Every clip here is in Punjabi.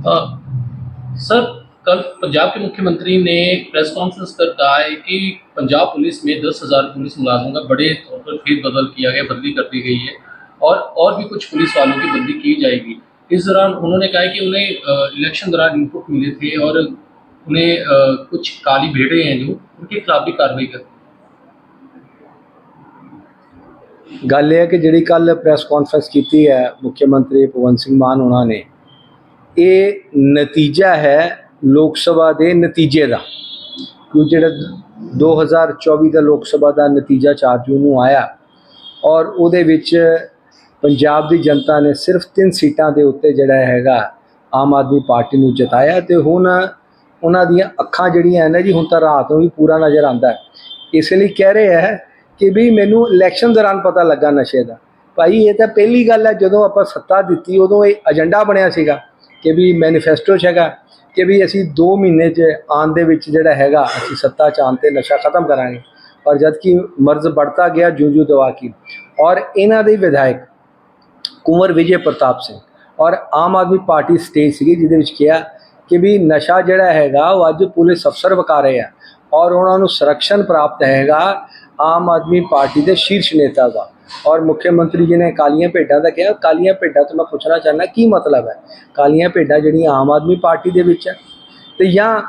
सर, कल पंजाब के मुख्यमंत्री ने प्रेस कॉन्फ्रेंस कर कहा है कि पंजाब पुलिस में दस हज़ार पुलिस मुलाजमों का बड़े तौर पर फिर बदल किया गया, बदली कर दी गई है और और भी कुछ पुलिस वालों की बदली की जाएगी। इस दौरान उन्होंने कहा कि उन्हें इलेक्शन दौरान इनपुट मिले थे और उन्हें कुछ काली भेड़े हैं जो, उनके खिलाफ भी कार्रवाई कर गल है कि जी कल प्रेस कॉन्फ्रेंस की है, मुख्यमंत्री भगवंत सिंह मान उन्होंने ਇਹ ਨਤੀਜਾ ਹੈ ਲੋਕ ਸਭਾ ਦੇ ਨਤੀਜੇ ਦਾ। ਕਿ ਜਿਹੜਾ 2024 ਦਾ ਲੋਕ ਸਭਾ ਦਾ ਨਤੀਜਾ 4 ਜੂਨ ਨੂੰ ਆਇਆ ਔਰ ਉਹਦੇ ਵਿੱਚ ਪੰਜਾਬ ਦੀ ਜਨਤਾ ਨੇ ਸਿਰਫ 3 ਸੀਟਾਂ ਦੇ ਉੱਤੇ ਜਿਹੜਾ ਹੈਗਾ ਆਮ ਆਦਮੀ ਪਾਰਟੀ ਨੂੰ ਜਿਤਾਇਆ ਤੇ ਹੁਣ ਉਹਨਾਂ ਦੀਆਂ ਅੱਖਾਂ ਜਿਹੜੀਆਂ ਹੈ ਨਾ ਜੀ ਹੁਣ ਤਾਂ ਰਾਤ ਨੂੰ ਵੀ ਪੂਰਾ ਨਜ਼ਰ ਆਉਂਦਾ ਇਸ ਲਈ ਕਹਿ ਰਹੇ ਹੈ ਕਿ ਵੀ ਮੈਨੂੰ ਇਲੈਕਸ਼ਨ ਦੌਰਾਨ ਪਤਾ ਲੱਗਾ ਨਸ਼ੇ ਦਾ। ਭਾਈ ਇਹ ਤਾਂ ਪਹਿਲੀ ਗੱਲ ਹੈ ਜਦੋਂ ਆਪਾਂ ਸੱਤਾ ਦਿੱਤੀ ਉਦੋਂ ਇਹ ਏਜੰਡਾ ਬਣਿਆ ਸੀਗਾ। ਕਿ ਵੀ ਮੈਨੀਫੈਸਟੋ 'ਚ ਹੈਗਾ ਕਿ ਵੀ ਅਸੀਂ 2 ਮਹੀਨੇ 'ਚ ਆਉਣ ਦੇ ਵਿੱਚ ਜਿਹੜਾ ਹੈਗਾ ਅਸੀਂ ਸੱਤਾ 'ਚ ਆਉਣ ਤੇ ਨਸ਼ਾ ਖਤਮ ਕਰਾਂਗੇ ਔਰ ਜਦ ਕਿ ਮਰਜ਼ बढ़ता ਗਿਆ ਜੂ ਜੂ ਦਵਾ ਕੀ ਔਰ ਇਹਨਾਂ ਦੇ ਵਿਧਾਇਕ ਕੁੰਵਰ ਵਿਜੇ ਪ੍ਰਤਾਪ ਸਿੰਘ ਔਰ ਆਮ ਆਦਮੀ ਪਾਰਟੀ ਸਟੇਜ ਸੀਗੀ ਜਿਹਦੇ ਵਿੱਚ ਕਿਹਾ ਕਿ ਵੀ ਨਸ਼ਾ ਜਿਹੜਾ ਹੈਗਾ ਉਹ ਅੱਜ ਪੁਲਿਸ ਅਫਸਰ ਵਕਾ ਰਹੇ ਆ ਔਰ ਉਹਨਾਂ ਨੂੰ ਸੰਰਕਸ਼ਣ ਪ੍ਰਾਪਤ ਹੈਗਾ ਆਮ ਆਦਮੀ ਪਾਰਟੀ ਦੇ ਸ਼ੀਰਸ਼ ਨੇਤਾ ਦਾ। ਔਰ ਮੁੱਖ ਮੰਤਰੀ ਜੀ ਨੇ ਕਾਲੀਆਂ ਭੇਡਾਂ ਦਾ ਕਿਹਾ, ਕਾਲੀਆਂ ਭੇਡਾਂ ਤੋਂ ਮੈਂ ਪੁੱਛਣਾ ਚਾਹੁੰਦਾ, ਕੀ ਮਤਲਬ ਹੈ? ਕਾਲੀਆਂ ਭੇਡਾਂ ਜਿਹੜੀਆਂ ਆਮ ਆਦਮੀ ਪਾਰਟੀ ਦੇ ਵਿੱਚ ਹੈ ਤੇ ਜਾਂ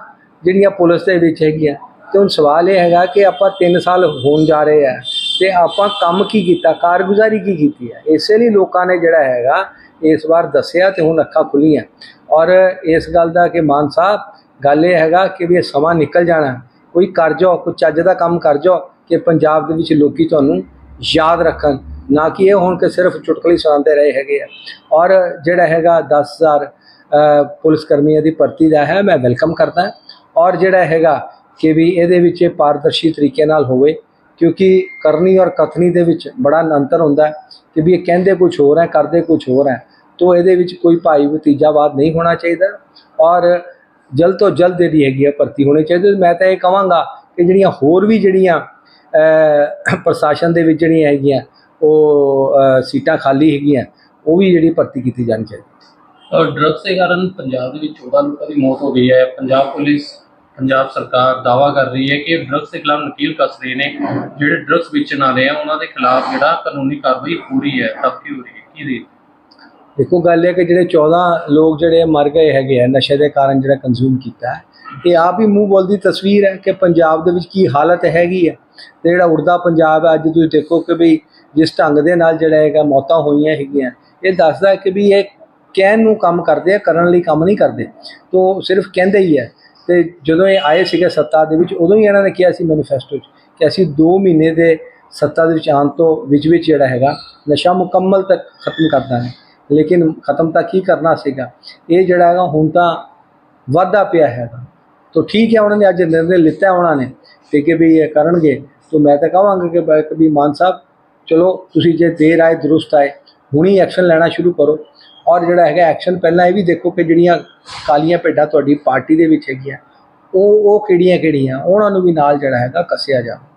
ਜਿਹੜੀਆਂ ਪੁਲਿਸ ਦੇ ਵਿੱਚ ਹੈਗੀਆਂ? ਤੇ ਹੁਣ ਸਵਾਲ ਇਹ ਹੈਗਾ ਕਿ ਆਪਾਂ 3 ਸਾਲ ਹੋਣ ਜਾ ਰਹੇ ਆ ਤੇ ਆਪਾਂ ਕੰਮ ਕੀ ਕੀਤਾ, ਕਾਰਗੁਜ਼ਾਰੀ ਕੀ ਕੀਤੀ ਹੈ? ਇਸੇ ਲਈ ਲੋਕਾਂ ਨੇ ਜਿਹੜਾ ਹੈਗਾ, ਇਸ ਵਾਰ ਦੱਸਿਆ ਤੇ ਹੁਣ ਅੱਖਾਂ ਖੁੱਲੀਆਂ ਔਰ ਇਸ ਗੱਲ ਦਾ ਕਿ ਮਾਨ ਸਾਹਿਬ, ਗੱਲ ਇਹ ਹੈਗਾ ਕਿ ਵੀ ਇਹ ਸਮਾਂ ਨਿਕਲ ਜਾਣਾ। ਕੋਈ ਕਰ ਜਾਓ ਕੋਈ ਚੱਜ ਦਾ ਕੰਮ ਕਰ ਜਾਓ ਕਿ ਪੰਜਾਬ ਦੇ ਵਿੱਚ ਲੋਕੀ ਤੁਹਾਨੂੰ ਯਾਦ ਰੱਖਣ। ਨਾ ਕਿ ਇਹ ਹੁਣ ਕਿ ਸਿਰਫ ਚੁਟਕਲੀ ਸੁਣਾਉਂਦੇ ਰਹੇ ਹੈਗੇ ਆ। ਔਰ ਜਿਹੜਾ ਹੈਗਾ 10000 ਅ, ਪੁਲਿਸ ਕਰਮੀਆਂ ਦੀ ਭਰਤੀ ਦਾ ਹੈ ਮੈਂ ਵੈਲਕਮ ਕਰਦਾ। ਔਰ ਜਿਹੜਾ ਹੈਗਾ ਕਿ ਵੀ ਇਹਦੇ ਵਿੱਚ ਇਹ ਪਾਰਦਰਸ਼ੀ ਤਰੀਕੇ ਨਾਲ ਹੋਵੇ ਕਿਉਂਕਿ ਕਰਨੀ ਔਰ ਕਥਨੀ ਦੇ ਵਿੱਚ ਬੜਾ ਅੰਤਰ ਹੁੰਦਾ ਹੈ ਕਿ ਵੀ ਇਹ ਕਹਿੰਦੇ ਕੁਝ ਹੋਰ ਹੈ ਕਰਦੇ ਕੁਝ ਹੋਰ ਹੈ। ਤੋਂ ਇਹਦੇ ਵਿੱਚ ਕੋਈ ਭਾਈ ਭਤੀਜਾਵਾਦ ਨਹੀਂ ਹੋਣਾ ਚਾਹੀਦਾ। ਔਰ ਜਲਦ ਤੋਂ ਜਲਦ ਜਿਹੜੀ ਹੈਗੀ ਆ ਭਰਤੀ ਹੋਣੀ ਚਾਹੀਦੀ ਮੈਂ ਤਾਂ ਇਹ ਕਹਾਂਗਾ ਕਿ ਜਿਹੜੀਆਂ ਹੋਰ ਵੀ ਜਿਹੜੀਆਂ ਪ੍ਰਸ਼ਾਸਨ ਦੇ ਵਿੱਚ ਜਿਹੜੀਆਂ ਹੈਗੀਆਂ, ਉਹ ਸੀਟਾਂ ਖਾਲੀ ਹੈਗੀਆਂ, ਉਹ ਵੀ ਜਿਹੜੀ ਭਰਤੀ ਕੀਤੀ ਜਾਣੀ ਚਾਹੀਦੀ। ਔਰ ਡਰੱਗਸ ਦੇ ਕਾਰਨ ਪੰਜਾਬ ਦੇ ਵਿੱਚ 14 ਲੋਕਾਂ ਦੀ ਮੌਤ ਹੋ ਗਈ ਹੈ। ਪੰਜਾਬ ਪੁਲਿਸ, ਪੰਜਾਬ ਸਰਕਾਰ ਦਾਵਾ ਕਰ ਰਹੀ ਹੈ ਕਿ ਡਰੱਗਸ ਦੇ ਖਿਲਾਫ ਨਕੀਲ ਕੱਸ ਰਹੇ ਨੇ। ਜਿਹੜੇ ਡਰੱਗਸ ਵੇਚਣ ਵਾਲੇ ਆ, ਉਹਨਾਂ ਦੇ ਖਿਲਾਫ ਜਿਹੜਾ ਕਾਨੂੰਨੀ ਕਾਰਵਾਈ ਪੂਰੀ ਹੈ ਤਬ ਹੋ ਰਹੀ ਹੈ। ਕੀ ਦੀ ਦੇਖੋ, ਗੱਲ ਇਹ ਕਿ ਜਿਹੜੇ 14 ਲੋਕ ਜਿਹੜੇ ਮਰ ਗਏ ਹੈਗੇ ਆ, ਨਸ਼ੇ ਦੇ ਕਾਰਨ ਜਿਹੜਾ ਕੰਜ਼ੂਮ ਕੀਤਾ ਹੈ, ਇਹ ਆਪ ਹੀ ਮੂੰਹ ਬੋਲਦੀ ਤਸਵੀਰ ਹੈ ਕਿ ਪੰਜਾਬ ਦੇ ਵਿੱਚ ਕੀ ਹਾਲਤ ਹੈਗੀ ਹੈ ਤੇ ਜਿਹੜਾ ਉੜਦਾ ਪੰਜਾਬ ਹੈ, ਅੱਜ ਤੁਸੀਂ ਦੇਖੋ ਕਿ ਵੀ ਜਿਸ ਢੰਗ ਦੇ ਨਾਲ ਜਿਹੜਾ ਹੈਗਾ ਮੌਤਾਂ ਹੋਈਆਂ ਹੈਗੀਆਂ, ਇਹ ਦੱਸਦਾ ਕਿ ਵੀ ਇਹ ਕਹਿਣ ਨੂੰ ਕੰਮ ਕਰਦੇ ਆ, ਕਰਨ ਲਈ ਕੰਮ ਨਹੀਂ ਕਰਦੇ। ਤੋਂ ਸਿਰਫ ਕਹਿੰਦੇ ਹੀ ਹੈ ਤੇ ਜਦੋਂ ਇਹ ਆਏ ਸੀਗੇ ਸੱਤਾ ਦੇ ਵਿੱਚ, ਉਦੋਂ ਹੀ ਇਹਨਾਂ ਨੇ ਕਿਹਾ ਸੀ ਮੈਨੀਫੈਸਟੋ 'ਚ ਕਿ ਅਸੀਂ 2 ਮਹੀਨੇ ਦੇ ਸੱਤਾ ਦੇ ਵਿੱਚ ਆਉਣ ਤੋਂ ਵਿੱਚ ਵਿੱਚ ਜਿਹੜਾ ਹੈਗਾ, ਨਸ਼ਾ ਮੁਕੰਮਲ ਤੱਕ ਖਤਮ ਕਰਦਾ ਹੈ ਲੇਕਿਨ ਖਤਮ ਤਾਂ ਕੀ ਕਰਨਾ ਸੀਗਾ? ਇਹ ਜਿਹੜਾ ਹੈਗਾ ਹੁਣ ਤਾਂ ਵਾਧਾ ਪਿਆ ਹੈਗਾ। ਤਾਂ ਠੀਕ ਹੈ, ਉਹਨਾਂ ਨੇ ਅੱਜ ਨਿਰਣੇ ਲਿੱਤਾ ਉਹਨਾਂ ਨੇ। ਤੇ ਕਿ ਵੀ ਇਹ ਕਰਨਗੇ, ਤਾਂ ਮੈਂ ਤਾਂ ਕਹਾਂਗਾ ਕਿ ਬ- ਵੀ ਮਾਨ ਸਾਹਿਬ, ਚਲੋ ਤੁਸੀਂ ਜੇ ਦੇਰ ਆਏ, ਦਰੁਸਤ ਆਏ, ਹੁਣੀ ਐਕਸ਼ਨ ਲੈਣਾ ਸ਼ੁਰੂ ਕਰੋ। ਔਰ ਜਿਹੜਾ ਹੈਗਾ ਐਕਸ਼ਨ ਪਹਿਲਾਂ ਇਹ ਵੀ ਦੇਖੋ ਕਿ ਜਿਹੜੀਆਂ ਕਾਲੀਆਂ ਭੇਡਾਂ ਤੁਹਾਡੀ ਪਾਰਟੀ ਦੇ ਵਿੱਚ ਹੈਗੀਆਂ, ਉਹ ਉਹ ਕਿਹੜੀਆਂ ਕਿਹੜੀਆਂ? ਉਹਨਾਂ ਨੂੰ ਵੀ ਨਾਲ ਜਿਹੜਾ ਹੈਗਾ ਕੱਸਿਆ ਜਾਵੇ।